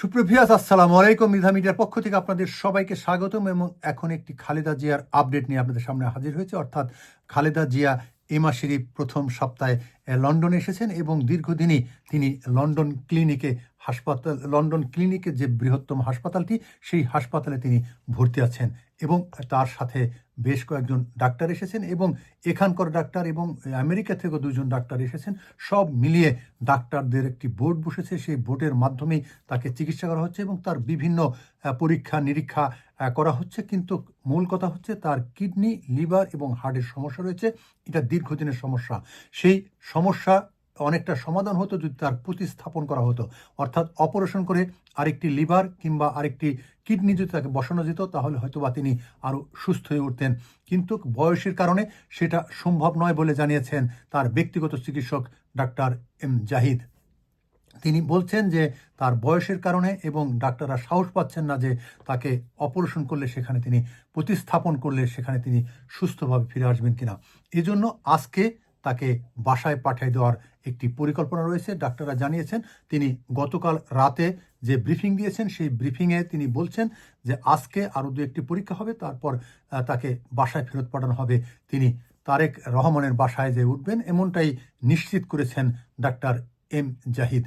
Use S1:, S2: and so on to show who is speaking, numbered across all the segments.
S1: সুপ্রভিয়াস আসসালামু আলাইকুম। মিধা মিডিয়ার পক্ষ থেকে আপনাদের সবাইকে স্বাগতম এবং এখন একটি খালেদা জিয়ার আপডেট নিয়ে আপনাদের সামনে হাজির হয়েছে। অর্থাৎ খালেদা জিয়া এ মাসেরই প্রথম সপ্তাহে লন্ডনে এসেছেন এবং দীর্ঘদিনই তিনি লন্ডন ক্লিনিকে হাসপাতাল, লন্ডন ক্লিনিকের যে বৃহত্তম হাসপাতালটি, সেই হাসপাতালে তিনি ভর্তি আছেন। এবং তার সাথে বেশ কয়েকজন ডাক্তার এসেছেন এবং এখানকার ডাক্তার এবং আমেরিকা থেকেও দুজন ডাক্তার এসেছেন। সব মিলিয়ে ডাক্তারদের একটি বোর্ড বসেছে। সেই বোর্ডের মাধ্যমেই তাকে চিকিৎসা করা হচ্ছে এবং তার বিভিন্ন পরীক্ষা, নিরীক্ষা করা হচ্ছে। কিন্তু মূল কথা হচ্ছে তার কিডনি, লিভার এবং হার্টের সমস্যা রয়েছে। এটা দীর্ঘদিনের সমস্যা। সেই সমস্যা অনেকটা সমাধান হতো যদি তার প্রতিস্থাপন করা হতো। অর্থাৎ অপারেশন করে আরেকটি লিভার কিংবা আরেকটি কিডনি যদি তাকে বসানো যেত, তাহলে হয়তো বা তিনি আরও সুস্থ হয়ে উঠতেন। কিন্তু বয়সের কারণে সেটা সম্ভব নয় বলে জানিয়েছেন তার ব্যক্তিগত চিকিৎসক ডাক্তার এম জাহিদ। তিনি বলছেন যে তার বয়সের কারণে এবং ডাক্তাররা সাহস পাচ্ছেন না যে তাকে অপারেশন করলে সেখানে তিনি প্রতিস্থাপন করলে সেখানে তিনি সুস্থভাবে ফিরে আসবেন কিনা। এজন্য আজকে তাকে বাসায় পাঠিয়ে দেওয়ার একটি পরিকল্পনা রয়েছে। ডাক্তাররা জানিয়েছেন, তিনি গতকাল রাতে যে ব্রিফিং দিয়েছেন, সেই ব্রিফিংয়ে তিনি বলছেন যে আজকে আরও দু একটি পরীক্ষা হবে, তারপর তাকে বাসায় ফেরত পাঠানো হবে। তিনি তারেক রহমানের বাসায় যে উঠবেন, এমনটাই নিশ্চিত করেছেন ডাক্তার এম জাহিদ।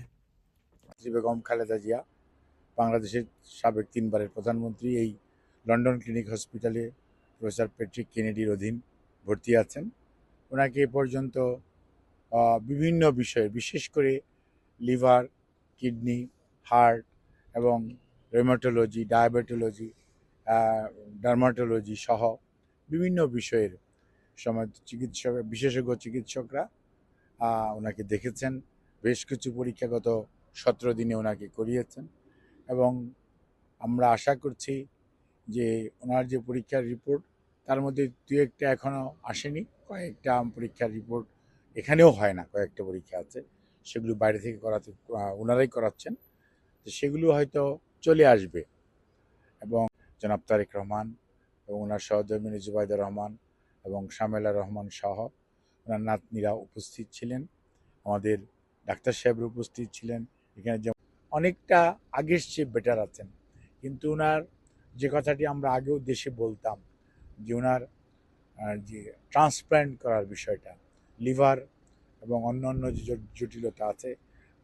S2: বেগম খালেদা জিয়া, বাংলাদেশের সাবেক তিনবারের প্রধানমন্ত্রী, এই লন্ডন ক্লিনিক হসপিটালে প্রফেসর প্যাট্রিক কেনেডির অধীন ভর্তি আছেন। ওনাকে এ পর্যন্ত বিভিন্ন বিষয়ে, বিশেষ করে লিভার, কিডনি, হার্ট এবং রেমাটোলজি ডায়াবেটোলজি ডার্মাটোলজি সহ বিভিন্ন বিষয়ের সময় চিকিৎসক, বিশেষজ্ঞ চিকিৎসকরা ওনাকে দেখেছেন। বেশ কিছু পরীক্ষাগত সতেরো দিনে ওনাকে করিয়েছেন এবং আমরা আশা করছি যে ওনার যে পরীক্ষার রিপোর্ট তার মধ্যে দু একটা এখনও আসেনি। কয়েকটা পরীক্ষার রিপোর্ট এখানেও হয় না, কয়েকটা পরীক্ষা আছে। সেগুলো বাইরে থেকে করাতে ওনারাই করাচ্ছেন। তো সেগুলো হয়তো চলে আসবে। এবং জনাব তারেক রহমান এবং ওনার সহধর্মিনী জুবাইদা রহমান এবং শামেলা রহমান সহ ওনার নাতনিরা উপস্থিত ছিলেন। আমাদের ডাক্তার সাহেবরা উপস্থিত ছিলেন। এখানে যে অনেকটা আগের চেয়ে বেটার আছেন। কিন্তু ওনার যে কথাটি আমরা আগেও দেশে বলতাম যে ওনার যে ট্রান্সপ্ল্যান্ট করার বিষয়টা, লিভার এবং অন্য অন্য যে জটিলতা আছে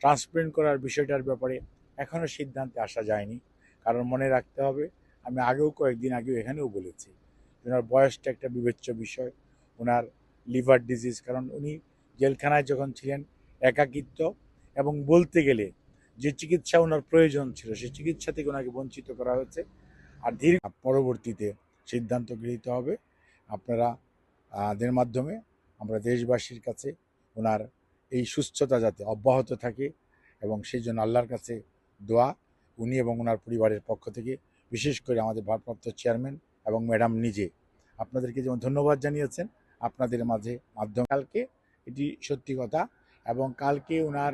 S2: ট্রান্সপ্ল্যান্ট করার বিষয়টার ব্যাপারে এখনও সিদ্ধান্তে আসা যায়নি। কারণ মনে রাখতে হবে, আমি আগেও কয়েকদিন আগেও এখানেও বলেছি ওনার বয়সটা একটা বিবেচ্য বিষয় ওনার লিভার ডিজিজ, কারণ উনি জেলখানায় যখন ছিলেন একাকিত্ব এবং বলতে গেলে যে চিকিৎসা ওনার প্রয়োজন ছিল সেই চিকিৎসা থেকে ওনাকে বঞ্চিত করা হয়েছে। আর ধীর পরবর্তীতে সিদ্ধান্ত গৃহীত হবে। আপনারা দের মাধ্যমে আমরা দেশবাসীর কাছে ওনার এই সুস্থতা যাতে অব্যাহত থাকে এবং সেই জন্য আল্লাহর কাছে দোয়া, উনি এবং ওনার পরিবারের পক্ষ থেকে বিশেষ করে আমাদের ভারপ্রাপ্ত চেয়ারম্যান এবং ম্যাডাম নিজে। আপনাদেরকে যেমন ধন্যবাদ জানিয়েছেন, আপনাদের মাঝে মাধ্যম কালকে এটি সত্যি কথা এবং কালকে ওনার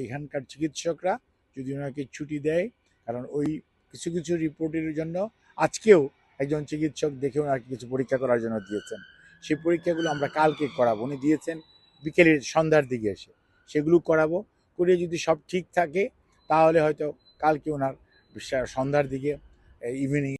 S2: এইখানকার চিকিৎসকরা যদি ওনাকে ছুটি দেয়, কারণ ওই কিছু কিছু রিপোর্টের জন্য আজকেও একজন চিকিৎসক দেখে ওনাকে কিছু পরীক্ষা করার জন্য দিয়েছেন। সেই পরীক্ষাগুলো আমরা কালকে করাবো। উনি দিয়েছেন বিকেলের সন্ধ্যার দিকে এসে। সেগুলো করাবো। করে যদি সব ঠিক থাকে, তাহলে হয়তো কালকে ওনার সন্ধ্যার দিকে ইভিনিং